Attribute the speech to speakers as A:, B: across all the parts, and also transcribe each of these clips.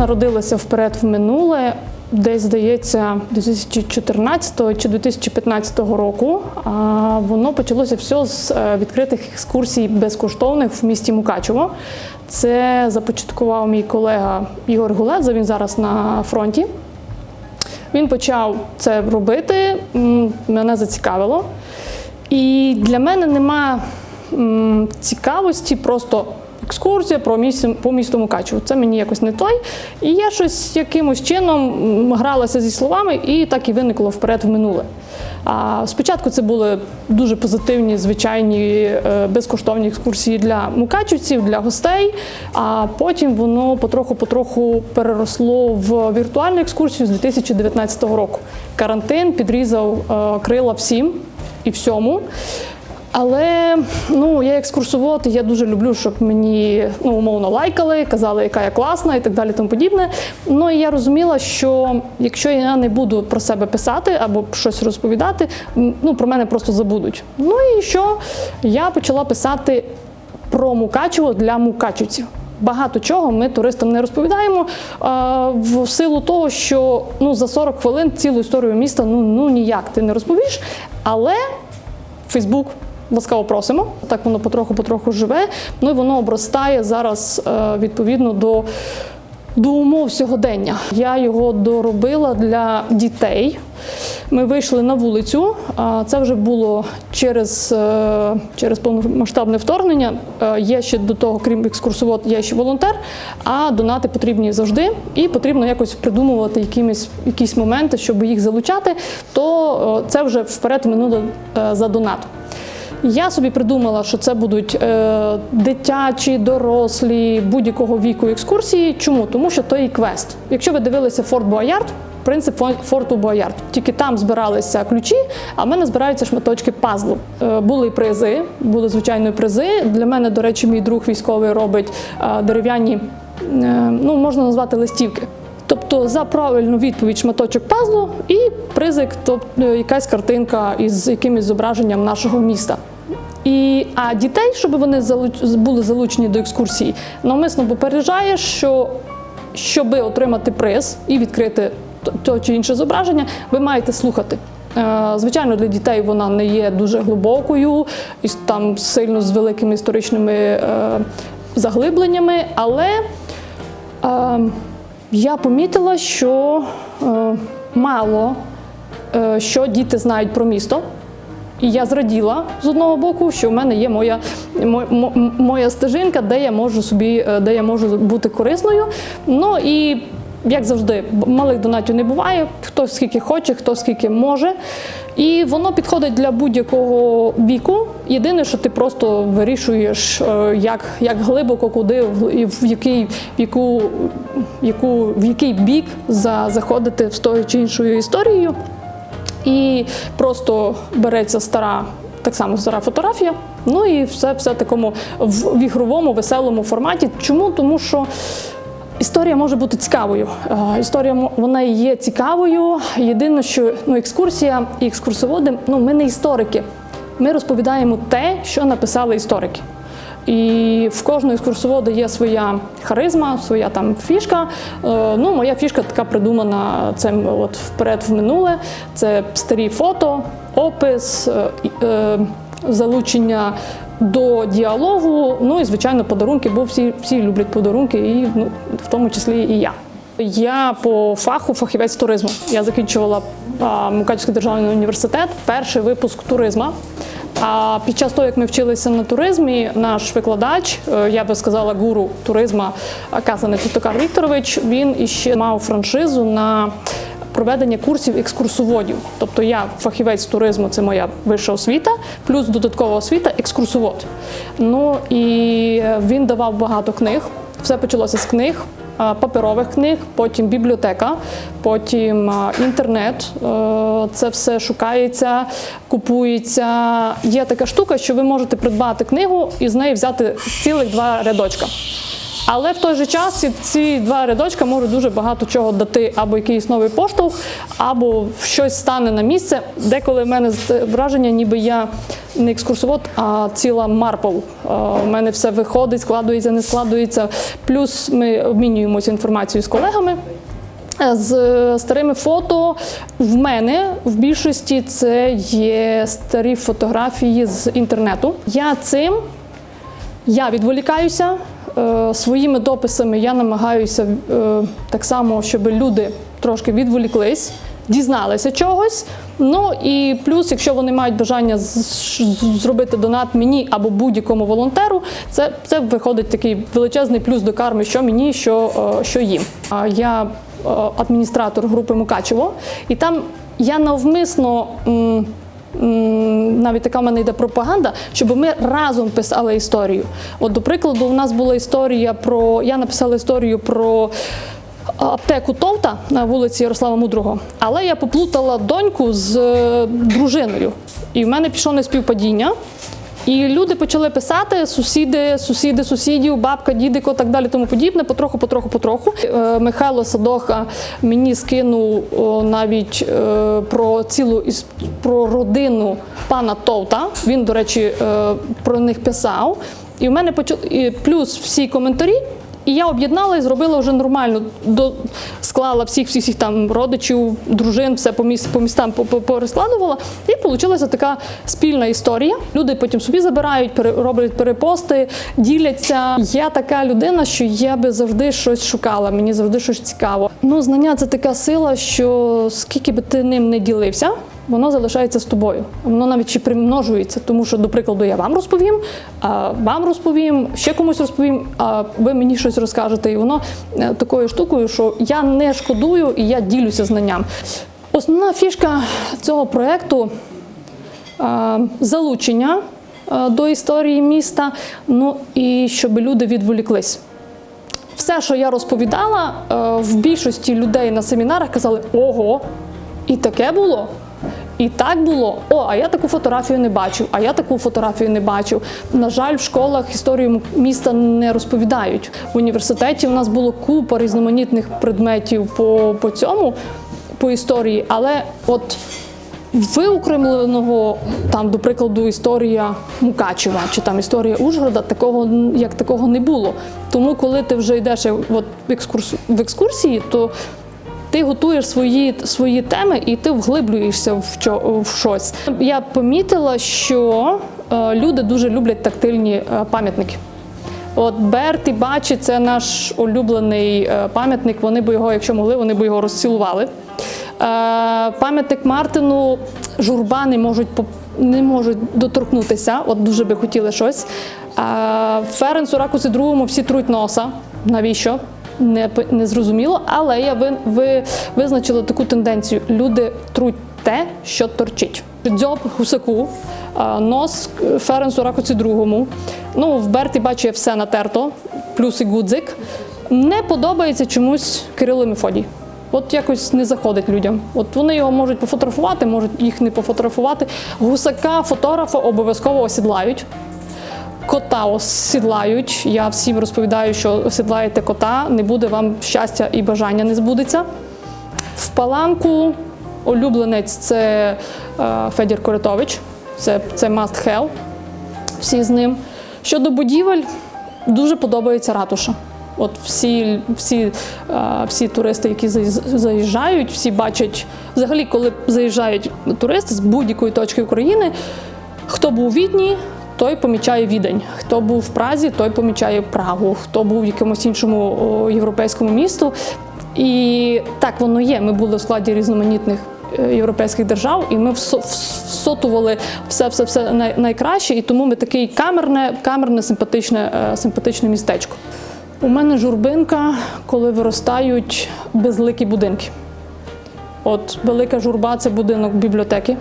A: Народилася вперед в минуле. Десь здається 2014 чи 2015 року. А воно почалося все з е, відкритих екскурсій безкоштовних в місті Мукачево. Це започаткував мій колега Ігор Гуледза. Він зараз на фронті. Він почав це робити, мене зацікавило. І для мене нема цікавості просто екскурсія про місто, по місту Мукачево. Це мені якось не той. І я щось якимось чином гралася зі словами, і так і виникло вперед в минуле. А спочатку це були дуже позитивні, звичайні е, безкоштовні екскурсії для мукачівців, для гостей. А потім воно потроху-потроху переросло в віртуальну екскурсію з 2019 року. Карантин підрізав е, крила всім і всьому. Але ну я екскурсовод, я дуже люблю, щоб мені ну умовно лайкали, казали, яка я класна і так далі. Тому подібне. Ну і я розуміла, що якщо я не буду про себе писати або щось розповідати, ну про мене просто забудуть. Ну і що я почала писати про Мукачево для мукачівців. Багато чого ми туристам не розповідаємо а, в силу того, що ну за 40 хвилин цілу історію міста ну, ну ніяк ти не розповіш. Але Фейсбук. Ласкаво просимо. Так воно потроху-потроху живе. Ну і воно обростає зараз е, відповідно до, до умов сьогодення. Я його доробила для дітей. Ми вийшли на вулицю. Це вже було через, е, через повномасштабне вторгнення. Е, Є ще до того, крім екскурсовод, є ще волонтер, а донати потрібні завжди. І потрібно якось придумувати якимись, якісь моменти, щоб їх залучати, то це вже вперед е, за донат. Я собі придумала, що це будуть е, дитячі, дорослі, будь-якого віку екскурсії. Чому? Тому що то і квест. Якщо ви дивилися Форт Боярд, принцип фо- форту Боярд, тільки там збиралися ключі, а в мене збираються шматочки пазлу. Е, були призи, були звичайно призи. Для мене, до речі, мій друг військовий робить е, дерев'яні, е, ну можна назвати листівки. Тобто за правильну відповідь шматочок пазлу і призик, тобто якась картинка із якимось зображенням нашого міста. І, а дітей, щоб вони були залучені до екскурсії, навмисно попереджаєш, що щоб отримати приз і відкрити то- чи інше зображення, ви маєте слухати. Е, Звичайно, для дітей вона не є дуже глибокою, і там сильно з великими історичними е, заглибленнями, але Е, я помітила, що е, мало що діти знають про місто. І я зраділа з одного боку, що в мене є моя, мо- мо- моя стежинка, де я можу собі, е, де я можу бути корисною. Ну і як завжди, малих донатів не буває. Хто скільки хоче, хто скільки може. І воно підходить для будь-якого віку. Єдине, що ти просто вирішуєш, е, як, як глибоко, куди і в який, в яку, яку, в який бік за, заходити з тою чи іншою історією. І просто береться стара, так само стара фотографія. Ну і все, все такому в, ігровому, веселому форматі. Чому? Тому що. Історія може бути цікавою. Е, Історія вона є цікавою. Єдине, що ну, екскурсія і екскурсоводи, ну ми не історики. Ми розповідаємо те, що написали історики. І в кожного екскурсовода є своя харизма, своя там фішка. Е, Ну, моя фішка така придумана цим от вперед в минуле. Це старі фото, опис, е, е, залучення до діалогу. Ну і звичайно, подарунки, бо всі, всі люблять подарунки, і ну, в тому числі і я. Я по фаху фахівець туризму. Я закінчувала а, Мукачівський державний університет, перший випуск туризма. А під час того, як ми вчилися на туризмі, наш викладач, е, я би сказала, гуру туризма Казанець Токар Вікторович, він іще мав франшизу на проведення курсів екскурсоводів. Тобто я фахівець туризму, це моя вища освіта, плюс додаткова освіта екскурсовод. Ну і він давав багато книг. Все почалося з книг. А, Паперових книг, потім бібліотека, потім інтернет. Е, Це все шукається, купується. Є така штука, що ви можете придбати книгу і з неї взяти цілих два рядочка. Але в той же час ці, два рядочка можуть дуже багато чого дати, або якийсь новий поштовх, або щось стане на місце. Деколи в мене враження, ніби я не екскурсовод, а ціла марпл. У мене все виходить, складується, не складується. Плюс ми обмінюємося інформацією з колегами. З е, старими фото в мене в більшості це є старі фотографії з інтернету. Я цим я відволікаюся е, своїми дописами. Я намагаюся е, так само, щоб люди трошки відволіклись, дізналися чогось. Ну і плюс, якщо вони мають бажання зробити донат мені або будь-якому волонтеру, це, це виходить такий величезний плюс до карми, що мені, що, е, що їм. Я е, адміністратор групи Мукачево, і там я навмисно. Навіть така в мене йде пропаганда, щоб ми разом писали історію. От, до прикладу, у нас була історія про. Я написала історію про аптеку Товта на вулиці Ярослава Мудрого, але я поплутала доньку з е, дружиною. І в мене пішло неспівпадіння. І люди почали писати: сусіди, сусіди, сусідів, бабка, дідико, так далі, тому подібне, потроху, потроху, потроху. Е, Михайло Садоха мені скинув навіть е, про цілу про родину пана Товта. Він, до речі, е, про них писав. І в мене почали плюс всі коментарі. І я об'єднала і зробила вже нормально. До склала всіх всіх, всіх там родичів, дружин, все по міст по містам по- по- порозкладувала. І вийшла така спільна історія. Люди потім собі забирають, роблять перепости, діляться. Я така людина, що я би завжди щось шукала. Мені завжди щось цікаво. Ну, знання це така сила, що скільки би ти ним не ділився. Воно залишається з тобою. Воно навіть ще примножується, тому що, до прикладу, я вам розповім, вам розповім, ще комусь розповім, а ви мені щось розкажете. І воно е, такою штукою, що я не шкодую і я ділюся знанням. Основна фішка цього проєкту е, залучення е, до історії міста, ну і щоб люди відволіклись. Все, що я розповідала, в більшості людей на семінарах казали: ого, і таке було. І так було. О, а я таку фотографію не бачив, а я таку фотографію не бачив. На жаль, в школах історію міста не розповідають. В університеті у нас було купа різноманітних предметів по, по цьому, по історії, але от виокремленого, там, до прикладу, історія Мукачева чи там історія Ужгорода, такого як такого не було. Тому, коли ти вже йдеш от, в, в екскурсії, то ти готуєш свої, свої теми і ти вглиблюєшся в, чо, в щось. Я помітила, що е, люди дуже люблять тактильні е, пам'ятники. От Берт і Бачі це наш улюблений е, пам'ятник. Вони б його, якщо могли, вони б його розцілували. Пам'ятник Мартину журба не можуть не можуть доторкнутися. От дуже би хотіли щось. Е, Ференцу Ракусі другому всі труть носа. Навіщо? Не, не зрозуміло, але я ви, ви, визначила таку тенденцію. Люди труть те, що торчить. Дзьоб гусаку, нос Ференсу Ракуці другому. Ну, в Берті бачу, все натерто, плюс і гудзик. Не подобається чомусь Кирило Мефодій. От якось не заходить людям. От вони його можуть пофотографувати, можуть їх не пофотографувати. Гусака фотографа обов'язково осідлають. Кота осідлають. Я всім розповідаю, що осідлаєте кота, не буде вам щастя і бажання не збудеться. В паланку улюбленець це е, Федір Коритович, це, це must have, всі з ним. Щодо будівель, дуже подобається ратуша. От всі, всі, е, всі туристи, які заїжджають, всі бачать, взагалі, коли заїжджають туристи з будь-якої точки України, хто був у Відні, той помічає Відень. Хто був в Празі, той помічає Прагу. Хто був в якомусь іншому європейському місту. І так воно є. Ми були в складі різноманітних е, європейських держав, і ми всотували все, все, все найкраще. І тому ми такий камерне, камерне, симпатичне, е, симпатичне містечко. У мене журбинка, коли виростають безликі будинки. От велика журба це будинок бібліотеки.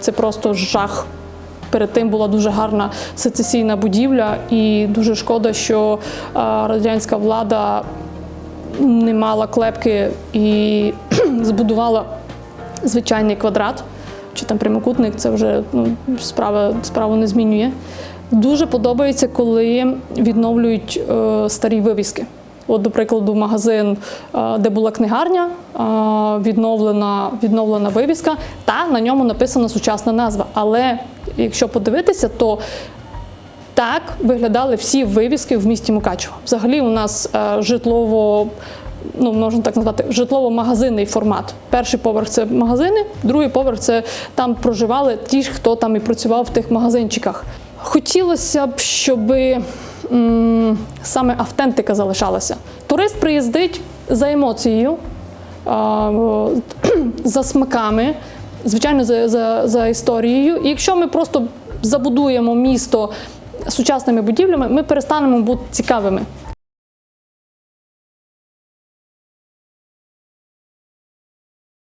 A: Це просто жах. Перед тим була дуже гарна сецесійна будівля, і дуже шкода, що радянська влада не мала клепки і збудувала звичайний квадрат чи там прямокутник. Це вже ну, справа, справу не змінює. Дуже подобається, коли відновлюють е, старі вивіски. От, до прикладу, магазин, е, де була книгарня, е, відновлена, відновлена вивіска, та на ньому написана сучасна назва. Але якщо подивитися, то так виглядали всі вивіски в місті Мукачево. Взагалі, у нас е, житлово. Ну, можна так назвати, житлово-магазинний формат. Перший поверх це магазини, другий поверх це там проживали ті, ж, хто там і працював в тих магазинчиках. Хотілося б, щоб м, саме автентика залишалася. Турист приїздить за емоцією, за смаками, звичайно, за, за, за історією. І якщо ми просто забудуємо місто сучасними будівлями, ми перестанемо бути цікавими.